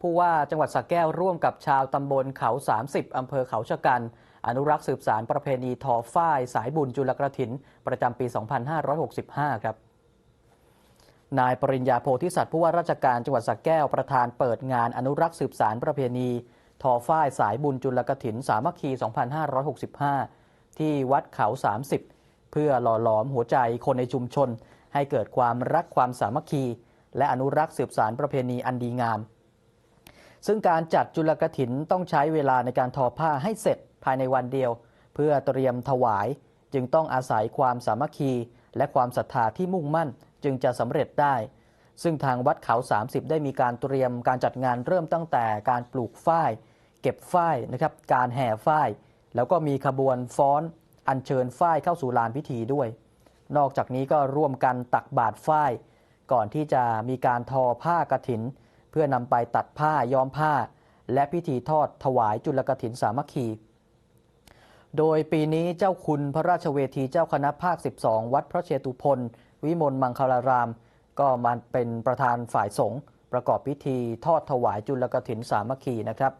ผู้ว่าจังหวัดสระแก้วร่วมกับชาวตำบลเขา 30 อำเภอเขาชะกัน อนุรักษ์สืบสารประเพณีทอฝ้าย สายบุญจุลกระถิน ประจำปี 2565 ครับนายปริญญาโพธิสัตว์ผู้ว่าราชการจังหวัดสระแก้วประธานเปิดงานอนุรักษ์สืบสารประเพณี ทอฝ้ายสายบุญจุลกถิน สามัคคี 2565 ที่วัดเขา 30 เพื่อหล่อหลอมหัวใจคนในชุมชน ให้เกิดความรักความสามัคคี และอนุรักษ์สืบสารประเพณีอันดีงาม ซึ่งการจัดจุลกถินต้องใช้เวลาในการทอผ้าให้เสร็จภายในวันเดียว เพื่อเตรียมถวาย จึงต้องอาศัยความสามัคคี และความศรัทธาที่มุ่งมั่นจึงจะสำเร็จได้ ซึ่งทางวัดเขา 30 ได้มีการเตรียมการจัดงานเริ่มตั้งแต่การปลูกฝ้าย เก็บฝ้ายนะครับการแห่ฝ้าย แล้วก็มีขบวนฟ้อนอัญเชิญฝ้ายเข้าสู่ลานพิธีด้วย นอกจากนี้ก็ร่วมกันตักบาตรฝ้าย ก่อนที่จะมีการทอผ้ากฐิน เพื่อนำไปตัดผ้าย้อมผ้า และพิธีทอดถวายจุลกถินสามัคคี โดยปีนี้เจ้าคุณพระราชเวทีเจ้าคณะภาค 12 วัดพระเชตุพนวิมลมังคลาราม ก็มาเป็นประธานฝ่ายสงฆ์ประกอบพิธีทอดถวายจุลกถินสามัคคีนะครับ